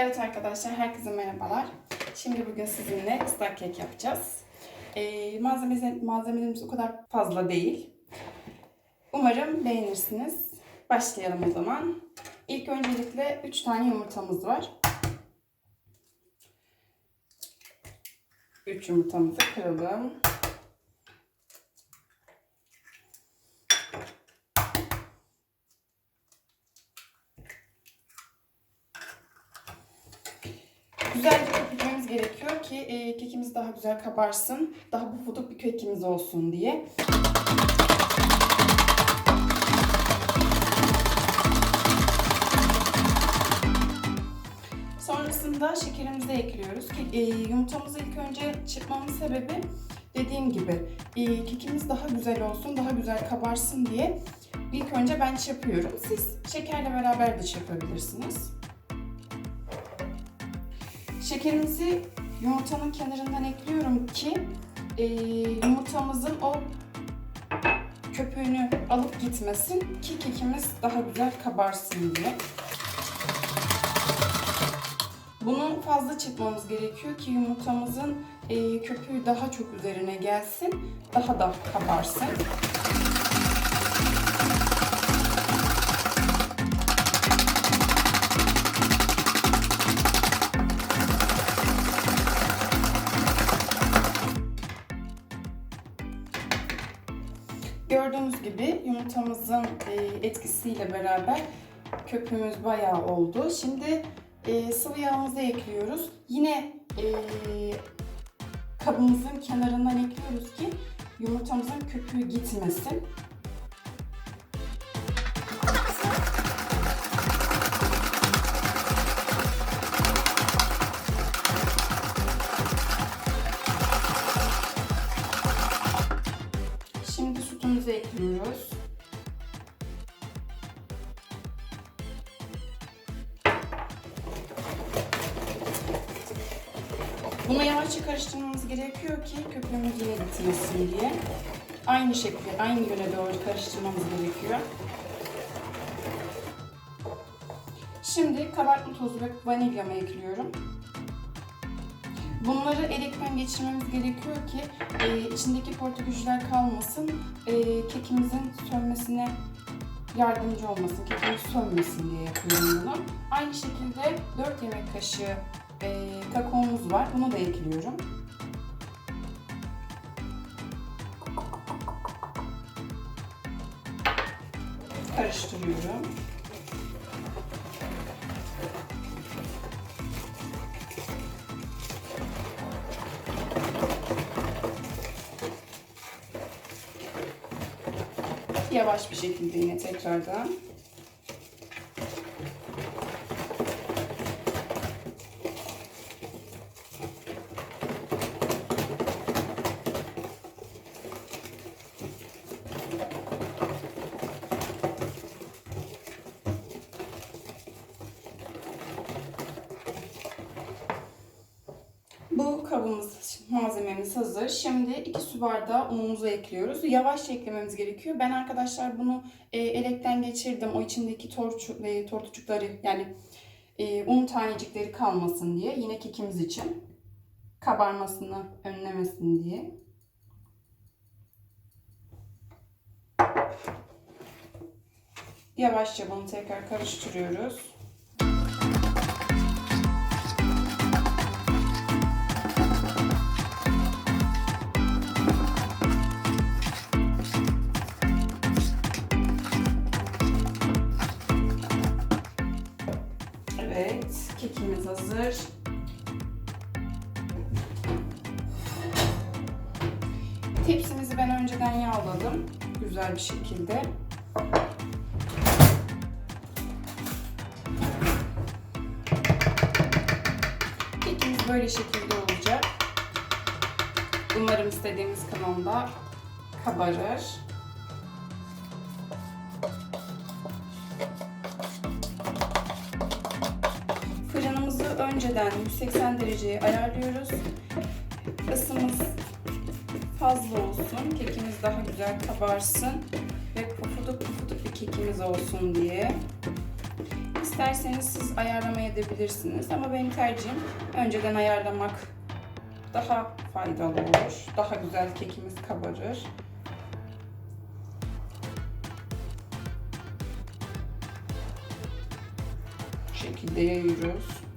Evet arkadaşlar, herkese merhabalar. Şimdi bugün sizinle ıslak kek yapacağız. Ee, malzememiz, malzemelerimiz o kadar fazla değil. Umarım beğenirsiniz. Başlayalım o zaman. İlk öncelikle 3 tane yumurtamız var. 3 yumurtamızı kıralım. Güzelce köpürtmemiz gerekiyor ki e, kekimiz daha güzel kabarsın. Daha pufuduk bir kekimiz olsun diye. Sonrasında şekerimizi ekliyoruz. E, yumurtamızı ilk önce çırpmamın sebebi dediğim gibi e, kekimiz daha güzel olsun, daha güzel kabarsın diye ilk önce ben çırpıyorum. Siz şekerle beraber de çırpabilirsiniz. Şekerimizi yumurtanın kenarından ekliyorum ki e, yumurtamızın o köpüğünü alıp gitmesin ki kekimiz daha güzel kabarsın diye. Bunu fazla çırpmamız gerekiyor ki yumurtamızın e, köpüğü daha çok üzerine gelsin, daha da kabarsın. Gördüğünüz gibi yumurtamızın e, etkisiyle beraber köpüğümüz bayağı oldu. Şimdi e, sıvı yağımızı ekliyoruz. Yine e, kabımızın kenarından ekliyoruz ki yumurtamızın köpüğü gitmesin. Bunu yavaşça karıştırmamız gerekiyor ki köpüğümüz yine gitmesin diye. Aynı şekilde, aynı yöne doğru karıştırmamız gerekiyor. Şimdi kabartma tozu ve vanilyamı ekliyorum. Bunları elekten geçirmemiz gerekiyor ki e, içindeki portaküsler kalmasın, e, kekimizin sönmesine yardımcı olmasın, kekimiz sönmesin diye yapıyorum bunu. Aynı şekilde 4 yemek kaşığı e, kakaomuz var, bunu da ekliyorum. Karıştırıyorum. Yavaş bir şekilde yine tekrardan. Bu kabımız, malzememiz hazır. Şimdi 2 su bardağı unumuzu ekliyoruz. Yavaş eklememiz gerekiyor. Ben arkadaşlar bunu e, elekten geçirdim. O içindeki torçu, e, tortucukları yani e, un tanecikleri kalmasın diye. Yine kekimiz için. Kabarmasını önlemesin diye. Yavaşça bunu tekrar karıştırıyoruz. Kekimiz hazır. Tepsimizi ben önceden yağladım. Güzel bir şekilde. Kekimiz böyle şekilde olacak. Umarım istediğimiz kıvamda kabarır. 180 dereceye ayarlıyoruz. Isımız fazla olsun. Kekimiz daha güzel kabarsın ve pufuduk pufuduk bir kekimiz olsun diye. İsterseniz siz ayarlama edebilirsiniz ama benim tercihim önceden ayarlamak daha faydalı olur. Daha güzel kekimiz kabarır. Şekilde yayıyoruz.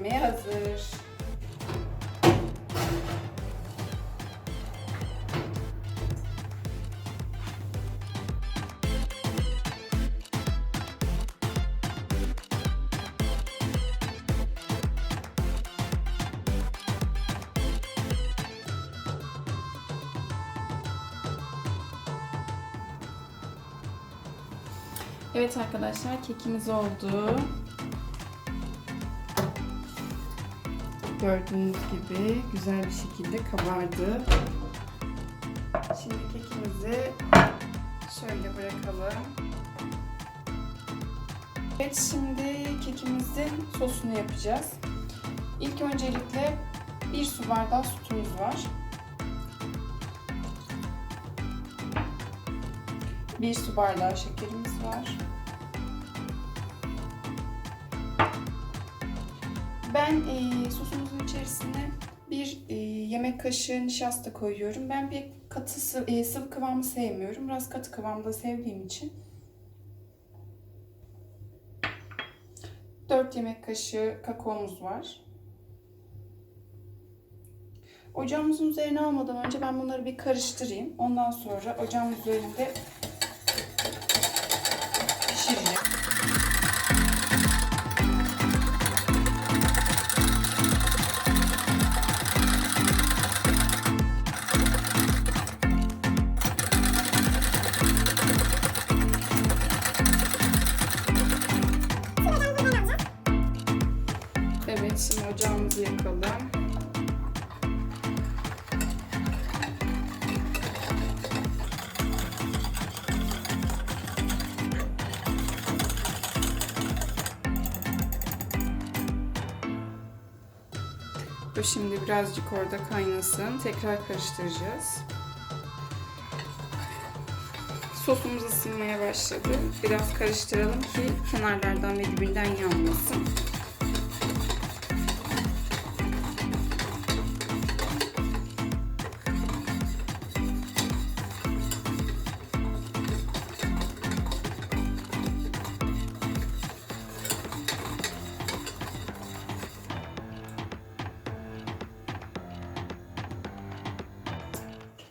Girmeye hazır. Evet arkadaşlar kekimiz oldu. Gördüğünüz gibi güzel bir şekilde kabardı. Şimdi kekimizi şöyle bırakalım. Evet şimdi kekimizin sosunu yapacağız. İlk öncelikle bir su bardağı sütümüz var. Bir su bardağı şekerimiz var. Ben e, sosumuzun içerisine bir e, yemek kaşığı nişasta koyuyorum. Ben bir katı sı- e, sıvı kıvamı sevmiyorum. Biraz katı kıvamda sevdiğim için. 4 yemek kaşığı kakaomuz var. Ocağımızın üzerine almadan önce ben bunları bir karıştırayım. Ondan sonra ocağın üzerinde Bu şimdi birazcık orada kaynasın. Tekrar karıştıracağız. Sosumuz ısınmaya başladı. Biraz karıştıralım ki kenarlardan ve dibinden yanmasın.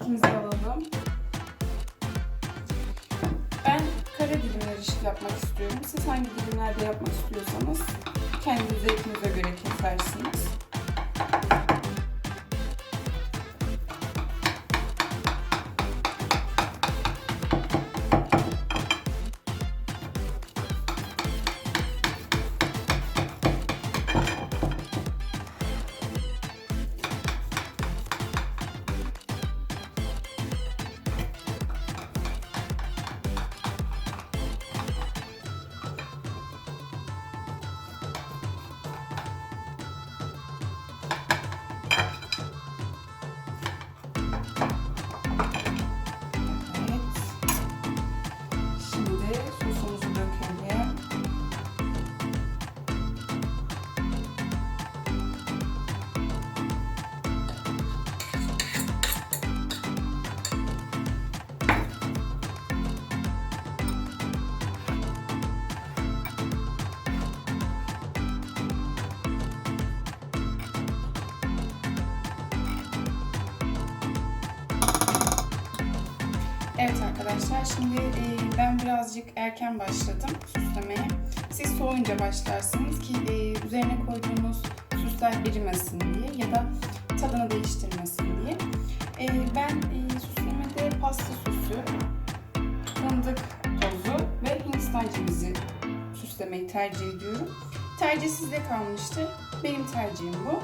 Kekimizi alalım. Ben kare dilimler yapmak istiyorum. Siz hangi dilimlerde yapmak istiyorsanız kendi zevkinize göre kesersiniz. Arkadaşlar şimdi e, ben birazcık erken başladım süslemeye. Siz soğuyunca başlarsınız ki e, üzerine koyduğunuz süsler erimesin diye ya da tadını değiştirmesin diye. E, ben e, süslemede pasta süsü, fındık tozu ve hindistan cevizi süslemeyi tercih ediyorum. Tercih sizde kalmıştır. Benim tercihim bu.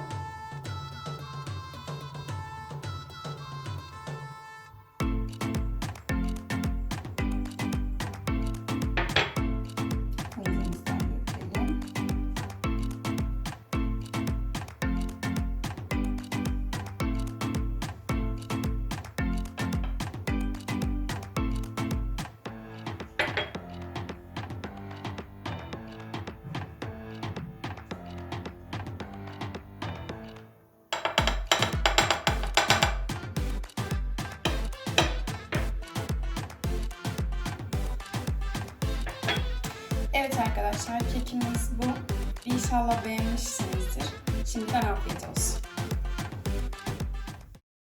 Arkadaşlar kekimiz bu. İnşallah beğenmişsinizdir. Şimdiden afiyet olsun.